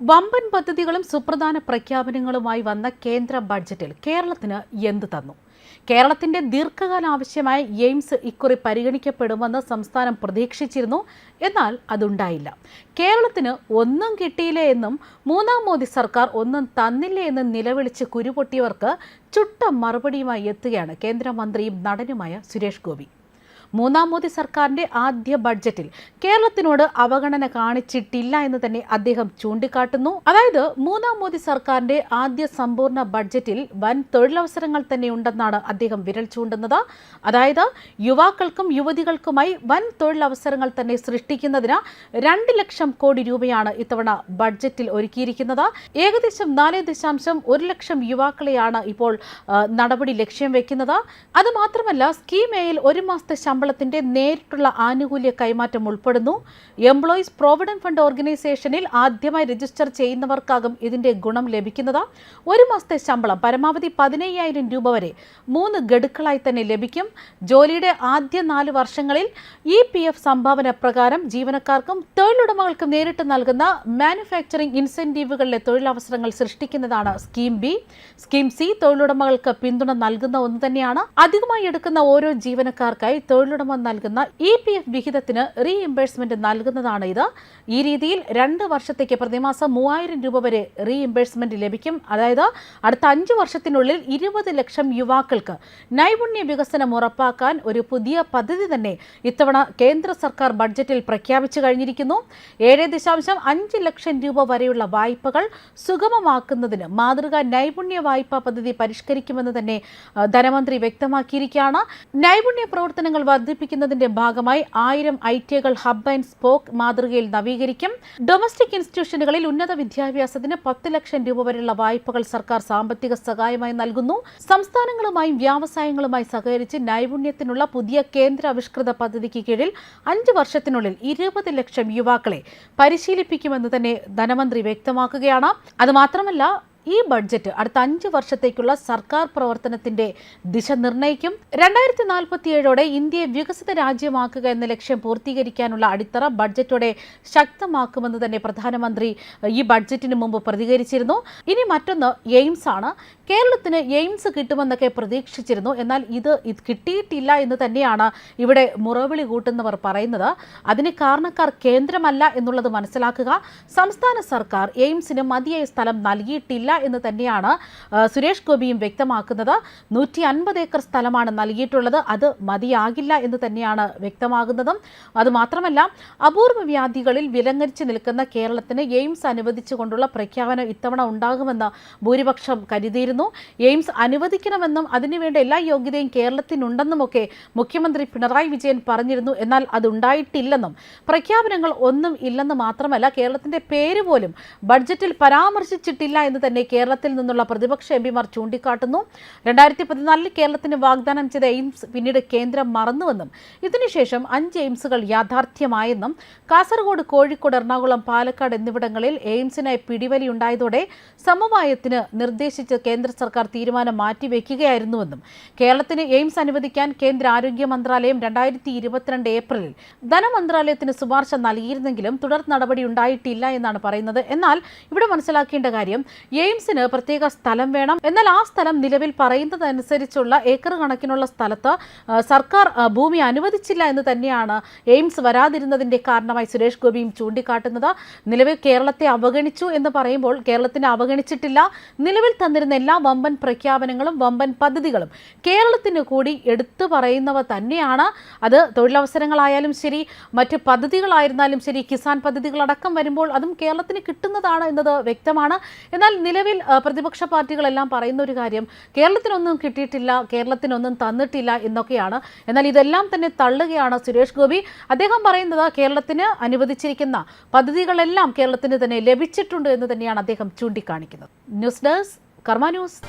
വമ്പൻ പദ്ധതികളും സുപ്രധാന പ്രഖ്യാപനങ്ങളുമായി വന്ന കേന്ദ്ര ബഡ്ജറ്റിൽ കേരളത്തിന് എന്ത് തന്നു? കേരളത്തിന്റെ ദീർഘകാല ആവശ്യമായ എയിംസ് ഇക്കുറി പരിഗണിക്കപ്പെടുമെന്ന് സംസ്ഥാനം പ്രതീക്ഷിച്ചിരുന്നു. എന്നാൽ അതുണ്ടായില്ല. കേരളത്തിന് ഒന്നും കിട്ടിയില്ല എന്നും മൂന്നാം മോദി സർക്കാർ ഒന്നും തന്നില്ല എന്ന് നിലവിളിച്ച് കുരുപൊട്ടിയവർക്ക് ചുട്ട മറുപടിയുമായി എത്തുകയാണ് കേന്ദ്രമന്ത്രിയും നടനുമായ സുരേഷ് ഗോപി. മൂന്നാം മോദി സർക്കാരിന്റെ ആദ്യ ബഡ്ജറ്റിൽ കേരളത്തിനോട് അവഗണന കാണിച്ചിട്ടില്ല എന്ന് തന്നെ അദ്ദേഹം ചൂണ്ടിക്കാട്ടുന്നു. അതായത് മൂന്നാം മോദി സർക്കാരിന്റെ ആദ്യ സമ്പൂർണ ബഡ്ജറ്റിൽ വൻ തൊഴിലവസരങ്ങൾ തന്നെ ഉണ്ടെന്നാണ് അദ്ദേഹം വിരൽ ചൂണ്ടുന്നത്. അതായത് യുവാക്കൾക്കും യുവതികൾക്കുമായി വൻ തൊഴിലവസരങ്ങൾ തന്നെ സൃഷ്ടിക്കുന്നതിന് രണ്ട് ലക്ഷം കോടി രൂപയാണ് ഇത്തവണ ബഡ്ജറ്റിൽ ഒരുക്കിയിരിക്കുന്നത്. ഏകദേശം നാല് ദശാംശം ഒരു ലക്ഷം യുവാക്കളെയാണ് ഇപ്പോൾ നടപടി ലക്ഷ്യം വെക്കുന്നത്. അതുമാത്രമല്ല സ്കീം എയിൽ ഒരു മാസത്തെ ശമ്പളത്തിന്റെ നേരിട്ടുള്ള ആനുകൂല്യ കൈമാറ്റം ഉൾപ്പെടുന്നു. എംപ്ലോയീസ് പ്രോവിഡന്റ് ഫണ്ട് ഓർഗനൈസേഷനിൽ ആദ്യമായി രജിസ്റ്റർ ചെയ്യുന്നവർക്കാകും ഇതിന്റെ ഗുണം ലഭിക്കുന്നത്. ഒരു മാസത്തെ ശമ്പളം പരമാവധി പതിനയ്യായിരം രൂപ വരെ മൂന്ന് ഗഡുക്കളായി തന്നെ ലഭിക്കും. ജോലിയുടെ ആദ്യ നാല് വർഷങ്ങളിൽ ഇ പി എഫ് സംഭാവന പ്രകാരം ജീവനക്കാർക്കും തൊഴിലുടമകൾക്കും നേരിട്ട് നൽകുന്ന മാനുഫാക്ചറിംഗ് ഇൻസെന്റീവുകളിലെ തൊഴിലവസരങ്ങൾ സൃഷ്ടിക്കുന്നതാണ് സ്കീം ബി സ്കീം സി തൊഴിലുടമകൾക്ക് പിന്തുണ നൽകുന്ന ഒന്ന് തന്നെയാണ്. അധികമായി എടുക്കുന്ന ഓരോ ജീവനക്കാർക്കായി തൊഴിലുടമ നൽകുന്ന ഇ പി എഫ് വിഹിതത്തിന് റീഇംബേഴ്സ്മെന്റ് നൽകുന്നതാണ് ഇത്. ഈ രീതിയിൽ രണ്ട് വർഷത്തേക്ക് പ്രതിമാസം മൂവായിരം രൂപ വരെ റീഇംബേഴ്സ്മെന്റ് ലഭിക്കും. അതായത് അടുത്ത അഞ്ച് വർഷത്തിനുള്ളിൽ ഇരുപത് ലക്ഷം യുവാക്കൾക്ക് നൈപുണ്യ വികസനം ഉറപ്പാക്കാൻ ഒരു പുതിയ പദ്ധതി തന്നെ ഇത്തവണ കേന്ദ്ര സർക്കാർ ബഡ്ജറ്റിൽ പ്രഖ്യാപിച്ചു കഴിഞ്ഞിരിക്കുന്നു. ഏഴ് ദശാംശം അഞ്ച് ലക്ഷം രൂപ വരെയുള്ള വായ്പകൾ സുഗമമാക്കുന്നതിന് മാതൃകാ നൈപുണ്യ വായ്പാ പദ്ധതി പരിഷ്കരിക്കുമെന്ന് തന്നെ ധനമന്ത്രി വ്യക്തമാക്കിയിരിക്കുകയാണ്. നൈപുണ്യ പ്രവർത്തനങ്ങൾ വർദ്ധിപ്പിക്കുന്നതിന്റെ ഭാഗമായി ആയിരം ഐ ടി ഐകൾ ഹബ് ആൻഡ് സ്പോക്ക് മാതൃകയിൽ നവീകരിക്കും. ഡൊമസ്റ്റിക് ഇൻസ്റ്റിറ്റ്യൂഷനുകളിൽ ഉന്നത വിദ്യാഭ്യാസത്തിന് പത്ത് ലക്ഷം രൂപ വരെയുള്ള വായ്പകൾ സർക്കാർ സാമ്പത്തിക സഹായമായി നൽകുന്നു. സംസ്ഥാനങ്ങളുമായും വ്യവസായങ്ങളുമായി സഹകരിച്ച് നൈപുണ്യത്തിനുള്ള പുതിയ കേന്ദ്ര ആവിഷ്കൃത പദ്ധതിക്ക് കീഴിൽ അഞ്ച് വർഷത്തിനുള്ളിൽ ഇരുപത് ലക്ഷം യുവാക്കളെ പരിശീലിപ്പിക്കുമെന്ന് തന്നെ ധനമന്ത്രി വ്യക്തമാക്കുകയാണ്. അത് മാത്രമല്ല ഈ ബഡ്ജറ്റ് അടുത്ത അഞ്ച് വർഷത്തേക്കുള്ള സർക്കാർ പ്രവർത്തനത്തിന്റെ ദിശ നിർണയിക്കും. രണ്ടായിരത്തി നാൽപ്പത്തിയേഴോടെ ഇന്ത്യയെ വികസിത രാജ്യമാക്കുക എന്ന ലക്ഷ്യം പൂർത്തീകരിക്കാനുള്ള അടിത്തറ ബഡ്ജറ്റോടെ ശക്തമാക്കുമെന്ന് തന്നെ പ്രധാനമന്ത്രി ഈ ബഡ്ജറ്റിന് മുമ്പ് പ്രതികരിച്ചിരുന്നു. ഇനി മറ്റൊന്ന് എയിംസ് ആണ്. കേരളത്തിന് എയിംസ് കിട്ടുമെന്നൊക്കെ പ്രതീക്ഷിച്ചിരുന്നു. എന്നാൽ ഇത് ഇത് കിട്ടിയിട്ടില്ല എന്ന് തന്നെയാണ് ഇവിടെ മുറവിളി കൂട്ടുന്നവർ പറയുന്നത്. അതിന് കാരണക്കാർ കേന്ദ്രമല്ല എന്നുള്ളത് മനസ്സിലാക്കുക. സംസ്ഥാന സർക്കാർ എയിംസിന് മതിയായ സ്ഥലം നൽകിയിട്ടില്ല എന്ന് തന്നെയാണ് സുരേഷ് ഗോപിയും വ്യക്തമാക്കുന്നത്. നൂറ്റി അൻപത് ഏക്കർ സ്ഥലമാണ് നൽകിയിട്ടുള്ളത്. അത് മതിയാകില്ല എന്ന് തന്നെയാണ് വ്യക്തമാകുന്നതും. അതുമാത്രമല്ല അപൂർവ വ്യാധികളിൽ വിലങ്ങരിച്ച് നിൽക്കുന്ന കേരളത്തിന് എയിംസ് അനുവദിച്ചുകൊണ്ടുള്ള പ്രഖ്യാപനം ഇത്തവണ ഉണ്ടാകുമെന്ന് ഭൂരിപക്ഷം കരുതിയിരുന്നു. എയിംസ് അനുവദിക്കണമെന്നും അതിനുവേണ്ട എല്ലാ യോഗ്യതയും കേരളത്തിനുണ്ടെന്നുമൊക്കെ മുഖ്യമന്ത്രി പിണറായി വിജയൻ പറഞ്ഞിരുന്നു. എന്നാൽ അതുണ്ടായിട്ടില്ലെന്നും പ്രഖ്യാപനങ്ങൾ ഒന്നും ഇല്ലെന്ന് മാത്രമല്ല കേരളത്തിന്റെ പേര് പോലും ബഡ്ജറ്റിൽ പരാമർശിച്ചിട്ടില്ല എന്ന് തന്നെ കേരളത്തിൽ നിന്നുള്ള പ്രതിപക്ഷ എംപിമാർ ചൂണ്ടിക്കാട്ടുന്നു. രണ്ടായിരത്തി പതിനാലിൽ കേരളത്തിന് വാഗ്ദാനം ചെയ്ത എയിംസ് പിന്നീട് കേന്ദ്രം മറന്നുവെന്നും ഇതിനുശേഷം അഞ്ച് എയിംസുകൾ യാഥാർത്ഥ്യമായെന്നും കാസർഗോഡ് കോഴിക്കോട് എറണാകുളം പാലക്കാട് എന്നിവിടങ്ങളിൽ എയിംസിനായി പിടിവലി ഉണ്ടായതോടെ സമവായത്തിന് നിർദ്ദേശിച്ച് കേന്ദ്ര സർക്കാർ തീരുമാനം മാറ്റിവെക്കുകയായിരുന്നുവെന്നും കേരളത്തിന് എയിംസ് അനുവദിക്കാൻ കേന്ദ്ര ആരോഗ്യ മന്ത്രാലയം രണ്ടായിരത്തി ഇരുപത്തിരണ്ട് ഏപ്രിലിൽ ധനമന്ത്രാലയത്തിന് ശുപാർശ നൽകിയിരുന്നെങ്കിലും തുടർ നടപടി ഉണ്ടായിട്ടില്ല എന്നാണ് പറയുന്നത്. എന്നാൽ ഇവിടെ മനസ്സിലാക്കേണ്ട കാര്യം എയിംസിന് പ്രത്യേക സ്ഥലം വേണം. എന്നാൽ ആ സ്ഥലം നിലവിൽ പറയുന്നതനുസരിച്ചുള്ള ഏക്കർ കണക്കിനുള്ള സ്ഥലത്ത് സർക്കാർ ഭൂമി അനുവദിച്ചില്ല എന്ന് തന്നെയാണ് എയിംസ് വരാതിരുന്നതിന്റെ കാരണമായി സുരേഷ് ഗോപിയും ചൂണ്ടിക്കാട്ടുന്നത്. നിലവിൽ കേരളത്തെ അവഗണിച്ചു എന്ന് പറയുമ്പോൾ കേരളത്തിനെ അവഗണിച്ചിട്ടില്ല. നിലവിൽ തന്നിരുന്ന എല്ലാ വമ്പൻ പ്രഖ്യാപനങ്ങളും വമ്പൻ പദ്ധതികളും കേരളത്തിന് കൂടി എടുത്തു പറയുന്നവ തന്നെയാണ്. അത് തൊഴിലവസരങ്ങളായാലും ശരി മറ്റ് പദ്ധതികളായിരുന്നാലും ശരി കിസാൻ പദ്ധതികളടക്കം വരുമ്പോൾ അതും കേരളത്തിന് കിട്ടുന്നതാണ് എന്നത് വ്യക്തമാണ്. എന്നാൽ നിലവിൽ പ്രതിപക്ഷ പാർട്ടികളെല്ലാം പറയുന്ന ഒരു കാര്യം കേരളത്തിനൊന്നും കിട്ടിയിട്ടില്ല കേരളത്തിനൊന്നും തന്നിട്ടില്ല എന്നൊക്കെയാണ്. എന്നാൽ ഇതെല്ലാം തന്നെ തള്ളുകയാണ് സുരേഷ് ഗോപി. അദ്ദേഹം പറയുന്നത് കേരളത്തിന് അനുവദിച്ചിരിക്കുന്ന പദ്ധതികളെല്ലാം കേരളത്തിന് തന്നെ ലഭിച്ചിട്ടുണ്ട് എന്ന് തന്നെയാണ് അദ്ദേഹം ചൂണ്ടിക്കാണിക്കുന്നത്. News desk Karma news.